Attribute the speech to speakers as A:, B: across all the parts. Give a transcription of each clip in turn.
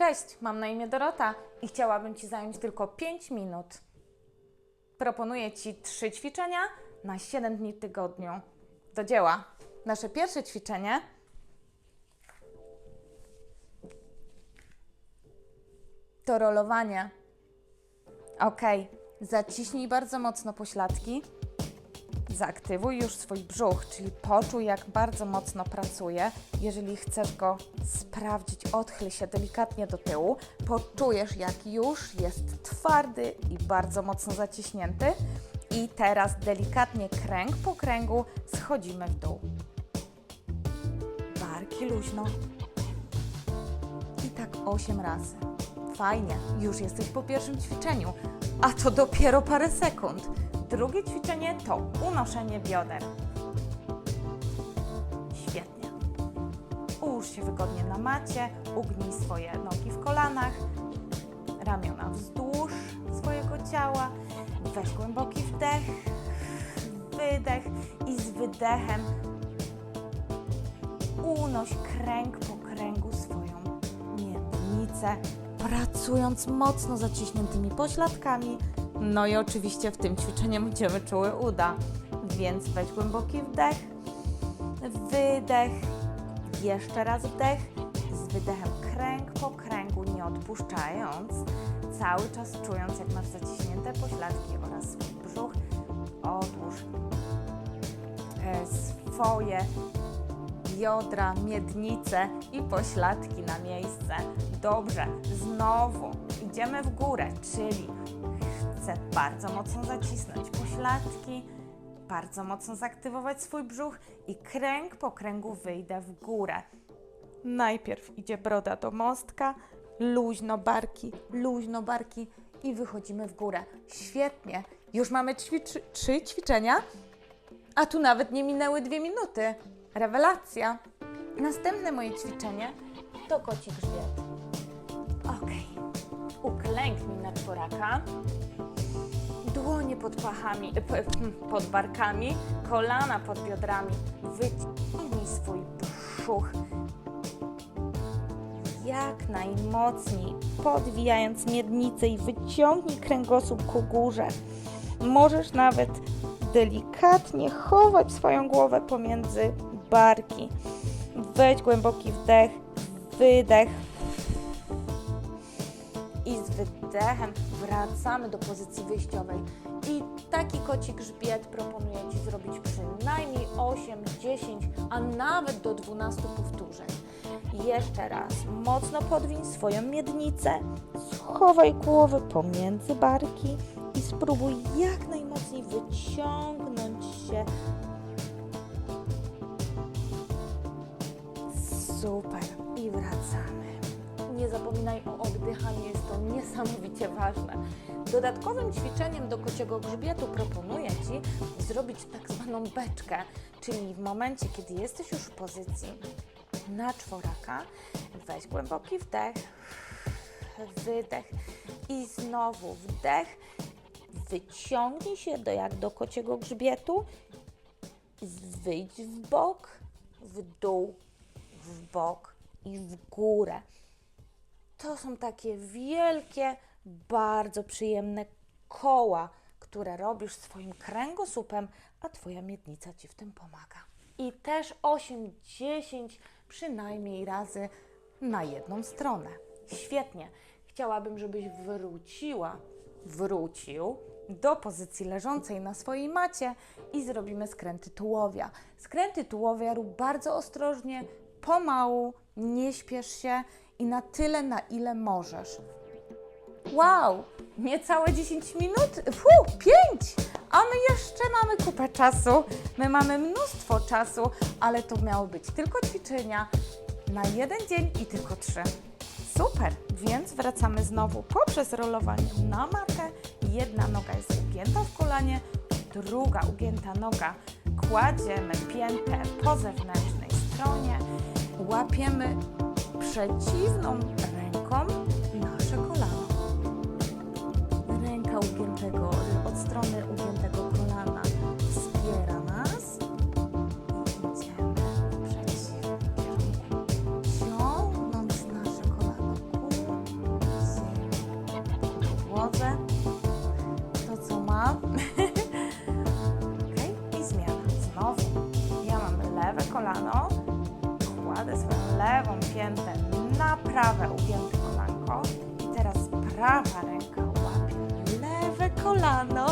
A: Cześć, mam na imię Dorota i chciałabym Ci zająć tylko 5 minut. Proponuję Ci trzy ćwiczenia na 7 dni w tygodniu. Do dzieła. Nasze pierwsze ćwiczenie to rolowanie. Ok, zaciśnij bardzo mocno pośladki. Zaaktywuj już swój brzuch, czyli poczuj, jak bardzo mocno pracuje. Jeżeli chcesz go sprawdzić, odchyl się delikatnie do tyłu. Poczujesz, jak już jest twardy i bardzo mocno zaciśnięty. I teraz delikatnie kręg po kręgu schodzimy w dół. Barki luźno. I tak 8 razy. Fajnie, już jesteś po pierwszym ćwiczeniu, a to dopiero parę sekund. Drugie ćwiczenie to unoszenie bioder. Świetnie. Ułóż się wygodnie na macie, ugnij swoje nogi w kolanach, ramiona wzdłuż swojego ciała. Weź głęboki wdech, wydech i z wydechem unoś kręg po kręgu swoją miednicę, pracując mocno zaciśniętymi pośladkami. No i oczywiście w tym ćwiczeniu będziemy czuły uda. Więc weź głęboki wdech, wydech, jeszcze raz wdech, z wydechem kręg po kręgu, nie odpuszczając, cały czas czując jak masz zaciśnięte pośladki oraz swój brzuch. Odłóż e, swoje biodra, miednice i pośladki na miejsce. Dobrze, znowu idziemy w górę, czyli chcę bardzo mocno zacisnąć pośladki, bardzo mocno zaktywować swój brzuch i kręg po kręgu wyjdę w górę. Najpierw idzie broda do mostka, luźno barki, luźno barki i wychodzimy w górę. Świetnie, już mamy ćwicz- trzy ćwiczenia, a tu nawet nie minęły dwie minuty. Rewelacja. Następne moje ćwiczenie to koci grzbiet. Ok. Uklęknij na czworaka. Dłonie pod pachami, e, p- hmm, pod barkami, kolana pod biodrami. Wyciągnij swój brzuch jak najmocniej, podwijając miednicę i wyciągnij kręgosłup ku górze. Możesz nawet delikatnie chować swoją głowę pomiędzy barki. Weź głęboki wdech, wydech. Wracamy do pozycji wyjściowej. I taki koci grzbiet proponuję Ci zrobić przynajmniej 8, 10, a nawet do 12 powtórzeń. Jeszcze raz, mocno podwiń swoją miednicę, schowaj głowę pomiędzy barki i spróbuj jak najmocniej wyciągnąć się. Super. I wracamy. Nie zapominaj o oddychaniu, jest to niesamowicie ważne. Dodatkowym ćwiczeniem do kociego grzbietu proponuję Ci zrobić tak zwaną beczkę, czyli w momencie, kiedy jesteś już w pozycji na czworaka, weź głęboki wdech, wydech i znowu wdech, wyciągnij się do, jak do kociego grzbietu, wyjdź w bok, w dół, w bok i w górę. To są takie wielkie, bardzo przyjemne koła, które robisz swoim kręgosłupem, a Twoja miednica Ci w tym pomaga. I też 8-10 przynajmniej razy na jedną stronę. Świetnie. Chciałabym, żebyś wróciła, wrócił do pozycji leżącej na swojej macie i zrobimy skręty tułowia. Skręty tułowia rób bardzo ostrożnie, pomału, nie śpiesz się i na tyle, na ile możesz. Wow, niecałe 10 minut? Fu, 5! A my jeszcze mamy kupę czasu. My mamy mnóstwo czasu, ale to miało być tylko ćwiczenia na jeden dzień i tylko trzy. Super, więc wracamy znowu poprzez rolowanie na matę. Jedna noga jest ugięta w kolanie, druga ugięta noga. Kładziemy piętę po zewnętrznej stronie, łapiemy przeciwną ręką nasze kolano. Ręka ugiętego, od strony ugiętego kolana wspiera nas. Idziemy w przeciwnym kierunku. Ciągnąc nasze kolano ku ziemi. Podłodze. To co mam. ok? I zmiana. Znowu. Ja mam lewe kolano upięte na prawe ugięte kolanko. I teraz prawa ręka łapie lewe kolano.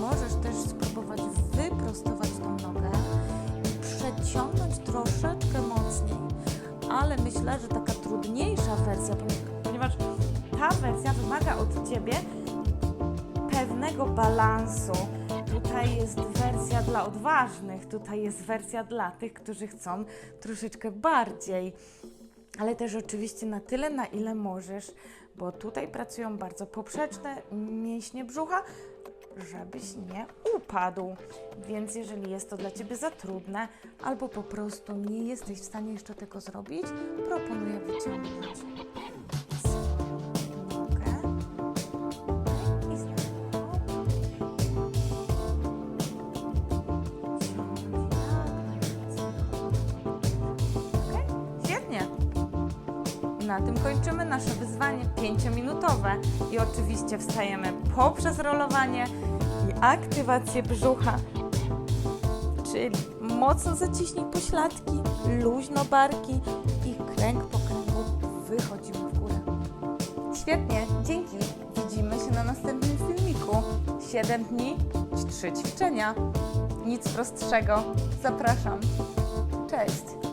A: Możesz też spróbować wyprostować tą nogę i przeciągnąć troszeczkę mocniej, ale myślę, że taka trudniejsza wersja, ta wersja wymaga od Ciebie pewnego balansu. Tutaj jest wersja dla odważnych, tutaj jest wersja dla tych, którzy chcą troszeczkę bardziej. Ale też oczywiście na tyle, na ile możesz, bo tutaj pracują bardzo poprzeczne mięśnie brzucha, żebyś nie upadł. Więc jeżeli jest to dla Ciebie za trudne, albo po prostu nie jesteś w stanie jeszcze tego zrobić, proponuję wyciągnąć Na tym kończymy nasze wyzwanie 5-minutowe i oczywiście wstajemy poprzez rolowanie i aktywację brzucha, czyli mocno zaciśnij pośladki, luźno barki i kręg po kręgu wychodzimy w górę. Świetnie, dzięki. Widzimy się na następnym filmiku. 7 dni, 3 ćwiczenia. Nic prostszego. Zapraszam. Cześć.